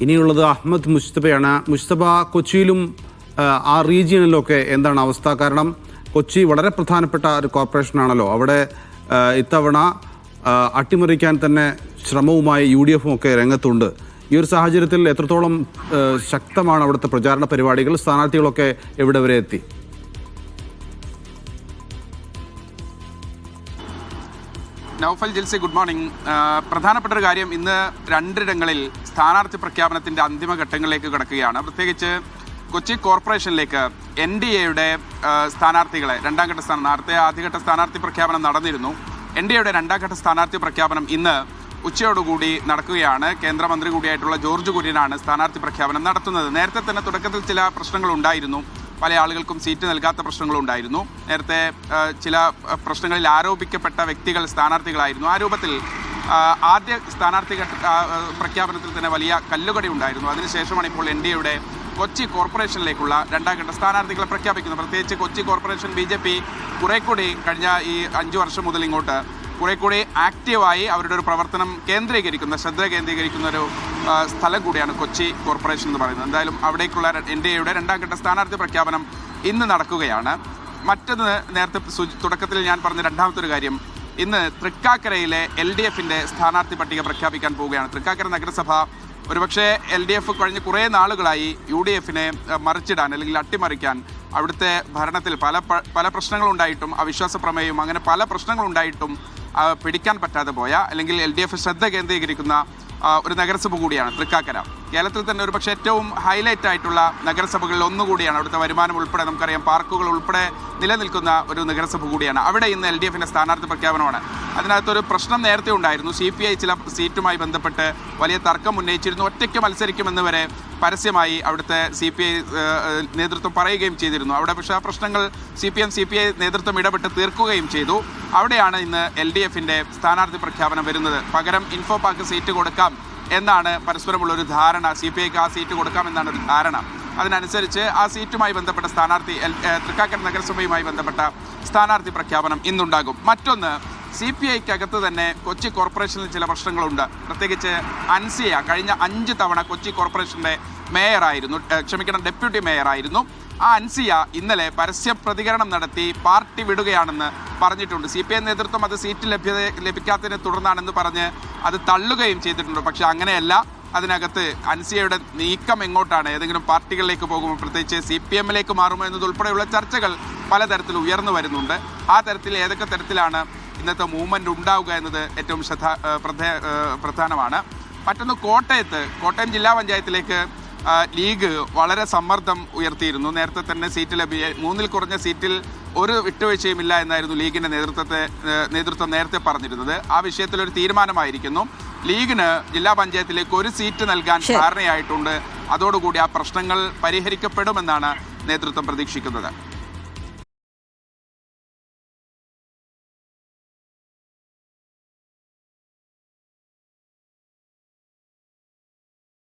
ഇനിയുള്ളത് അഹമ്മദ് മുസ്തഫയാണ് മുസ്തഫ കൊച്ചിയിലും ആ, റീജിയനിലൊക്കെ എന്താണ് അവസ്ഥ? കാരണം കൊച്ചി വളരെ പ്രധാനപ്പെട്ട ഒരു കോർപ്പറേഷനാണല്ലോ അവിടെ ഇത്തവണ അട്ടിമറിക്കാൻ തന്നെ ശ്രമവുമായി യു ഡി എഫും ഒക്കെ രംഗത്തുണ്ട്. ഈ ഒരു സാഹചര്യത്തിൽ എത്രത്തോളം ശക്തമാണ് അവിടുത്തെ പ്രചാരണ പരിപാടികൾ? സ്ഥാനാർത്ഥികളൊക്കെ എവിടെ വരെ എത്തി? Noufal Jilsi good morning. പ്രധാനപ്പെട്ട ഒരു കാര്യം ഇന്ന് രണ്ടിടങ്ങളിൽ സ്ഥാനാർത്ഥി പ്രഖ്യാപനത്തിന്റെ അന്തിമ ഘട്ടങ്ങളിലേക്ക് കിടക്കുകയാണ്. പ്രത്യേകിച്ച് കൊച്ചി കോർപ്പറേഷനിലേക്ക് എൻ ഡി എയുടെ സ്ഥാനാർത്ഥികളെ രണ്ടാം ഘട്ട സ്ഥാനം നേരത്തെ ആദ്യഘട്ട സ്ഥാനാർത്ഥി പ്രഖ്യാപനം നടന്നിരുന്നു. എൻ ഡി എയുടെ രണ്ടാം ഘട്ട സ്ഥാനാർത്ഥി പ്രഖ്യാപനം ഇന്ന് ഉച്ചയോടുകൂടി നടക്കുകയാണ്. കേന്ദ്രമന്ത്രി കൂടിയായിട്ടുള്ള ജോർജ് കുര്യനാണ് സ്ഥാനാർത്ഥി പ്രഖ്യാപനം നടത്തുന്നത്. നേരത്തെ തന്നെ തുടക്കത്തിൽ ചില പ്രശ്നങ്ങൾ ഉണ്ടായിരുന്നു. പല ആളുകൾക്കും സീറ്റ് നൽകാത്ത പ്രശ്നങ്ങളും ഉണ്ടായിരുന്നു നേരത്തെ ചില പ്രശ്നങ്ങളിൽ ആരോപിക്കപ്പെട്ട വ്യക്തികൾ സ്ഥാനാർത്ഥികളായിരുന്നു. ആ രൂപത്തിൽ ആദ്യ സ്ഥാനാർത്ഥി പ്രഖ്യാപനത്തിൽ തന്നെ വലിയ കല്ലുകടി ഉണ്ടായിരുന്നു. അതിനുശേഷമാണ് ഇപ്പോൾ എൻ ഡി എയുടെ കൊച്ചി കോർപ്പറേഷനിലേക്കുള്ള രണ്ടാം ഘട്ട സ്ഥാനാർത്ഥികളെ പ്രഖ്യാപിക്കുന്നത്. പ്രത്യേകിച്ച് Kochi corporation B J P കൂടി കഴിഞ്ഞ ഈ അഞ്ചു വർഷം മുതൽ ഇങ്ങോട്ട് കുറെ കൂടി ആക്റ്റീവായി അവരുടെ ഒരു പ്രവർത്തനം കേന്ദ്രീകരിക്കുന്ന ശ്രദ്ധ കേന്ദ്രീകരിക്കുന്ന ഒരു സ്ഥലം കൂടിയാണ് കൊച്ചി കോർപ്പറേഷൻ എന്ന് പറയുന്നത്. എന്തായാലും അവിടേക്കുള്ള എൻ ഡി എയുടെ രണ്ടാം ഘട്ട സ്ഥാനാർത്ഥി പ്രഖ്യാപനം ഇന്ന് നടക്കുകയാണ്. മറ്റൊന്ന് നേരത്തെ തുടക്കത്തിൽ ഞാൻ പറഞ്ഞ രണ്ടാമത്തെ ഒരു കാര്യം ഇന്ന് തൃക്കാക്കരയിലെ എൽ ഡി എഫിന്റെ സ്ഥാനാർത്ഥി പട്ടിക പ്രഖ്യാപിക്കാൻ പോവുകയാണ്. തൃക്കാക്കര നഗരസഭ ഒരുപക്ഷെ എൽ ഡി എഫ് കഴിഞ്ഞ കുറേ നാളുകളായി യു ഡി എഫിനെ മറിച്ചിടാൻ അല്ലെങ്കിൽ അട്ടിമറിക്കാൻ അവിടുത്തെ ഭരണത്തിൽ പല പല പ്രശ്നങ്ങളുണ്ടായിട്ടും അവിശ്വാസ പ്രമേയവും അങ്ങനെ പല പ്രശ്നങ്ങളുണ്ടായിട്ടും പിടിക്കാൻ പറ്റാതെ പോയ അല്ലെങ്കിൽ എൽ ഡി എഫ് ശ്രദ്ധ കേന്ദ്രീകരിക്കുന്ന ഒരു നഗരസഭ കൂടിയാണ് തൃക്കാക്കര. കേരളത്തിൽ തന്നെ ഒരു പക്ഷേ ഏറ്റവും ഹൈലൈറ്റ് ആയിട്ടുള്ള നഗരസഭകളിൽ ഒന്നുകൂടിയാണ് അവിടുത്തെ വരുമാനം ഉൾപ്പെടെ നമുക്കറിയാം പാർക്കുകൾ ഉൾപ്പെടെ നിലനിൽക്കുന്ന ഒരു നഗരസഭ കൂടിയാണ്. അവിടെ ഇന്ന് എൽ ഡി എഫിന്റെ സ്ഥാനാർത്ഥി പ്രഖ്യാപനമാണ്. അതിനകത്തൊരു പ്രശ്നം നേരത്തെ ഉണ്ടായിരുന്നു. സി പി ഐ ചില സീറ്റുമായി ബന്ധപ്പെട്ട് വലിയ തർക്കം ഉന്നയിച്ചിരുന്നു. ഒറ്റയ്ക്ക് മത്സരിക്കുമെന്ന് വരെ പരസ്യമായി അവിടുത്തെ സി പി ഐ നേതൃത്വം പറയുകയും ചെയ്തിരുന്നു. അവിടെ പക്ഷേ ആ പ്രശ്നങ്ങൾ C P M C P I നേതൃത്വം ഇടപെട്ട് തീർക്കുകയും ചെയ്തു. അവിടെയാണ് ഇന്ന് എൽ ഡി എഫിന്റെ സ്ഥാനാർത്ഥി പ്രഖ്യാപനം വരുന്നത്. പകരം ഇൻഫോ പാർക്ക് സീറ്റ് കൊടുക്കാം. എന്നാണ് പരസ്പരമുള്ള ഒരു ധാരണ. സി പി ഐക്ക് ആ സീറ്റ് കൊടുക്കാമെന്നാണ് ഒരു ധാരണ. അതിനനുസരിച്ച് ആ സീറ്റുമായി ബന്ധപ്പെട്ട സ്ഥാനാർത്ഥി തൃക്കാക്കര നഗരസഭയുമായി ബന്ധപ്പെട്ട സ്ഥാനാർത്ഥി പ്രഖ്യാപനം ഇന്നുണ്ടാകും. മറ്റൊന്ന് സി പി ഐക്കകത്ത് തന്നെ കൊച്ചി കോർപ്പറേഷനിൽ ചില പ്രശ്നങ്ങളുണ്ട്. പ്രത്യേകിച്ച് അൻസിയ കഴിഞ്ഞ അഞ്ച് തവണ കൊച്ചി കോർപ്പറേഷന്റെ മേയറായിരുന്നു ക്ഷമിക്കണം ഡെപ്യൂട്ടി മേയറായിരുന്നു. ആ അൻസിയ ഇന്നലെ പരസ്യ പ്രതികരണം നടത്തി പാർട്ടി വിടുകയാണെന്ന് പറഞ്ഞിട്ടുണ്ട്. സി പി ഐ നേതൃത്വം അത് സീറ്റ് ലഭ്യത ലഭിക്കാത്തതിനെ തുടർന്നാണെന്ന് പറഞ്ഞ് അത് തള്ളുകയും ചെയ്തിട്ടുണ്ട്. പക്ഷെ അങ്ങനെയല്ല അതിനകത്ത് അൻസിയയുടെ നീക്കം എങ്ങോട്ടാണ്? ഏതെങ്കിലും പാർട്ടികളിലേക്ക് പോകുമ്പോൾ പ്രത്യേകിച്ച് സി പി എമ്മിലേക്ക് മാറുമോ എന്നതുൾപ്പെടെയുള്ള ചർച്ചകൾ പലതരത്തിൽ ഉയർന്നു വരുന്നുണ്ട്. ആ തരത്തിൽ ഏതൊക്കെ തരത്തിലാണ് ഇന്നത്തെ മൂവ്മെന്റ് ഉണ്ടാവുക എന്നത് ഏറ്റവും ശ്രദ്ധ പ്രധാനമാണ്. മറ്റൊന്ന് കോട്ടയത്ത് കോട്ടയം ജില്ലാ പഞ്ചായത്തിലേക്ക് ലീഗ് വളരെ സമ്മർദ്ദം ഉയർത്തിയിരുന്നു. നേരത്തെ തന്നെ സീറ്റ് ലഭ്യ മൂന്നിൽ കുറഞ്ഞ സീറ്റിൽ ഒരു വിട്ടുവീഴ്ചയുമില്ല എന്നായിരുന്നു ലീഗിന്റെ നേതൃത്വത്തെ നേതൃത്വം നേരത്തെ പറഞ്ഞിരുന്നത്. ആ വിഷയത്തിൽ ഒരു തീരുമാനമായിരിക്കുന്നു. ലീഗിന് ജില്ലാ പഞ്ചായത്തിലേക്ക് ഒരു സീറ്റ് നൽകാൻ ധാരണയായിട്ടുണ്ട് അതോടുകൂടി ആ പ്രശ്നങ്ങൾ പരിഹരിക്കപ്പെടുമെന്നാണ് നേതൃത്വം പ്രതീക്ഷിക്കുന്നത്.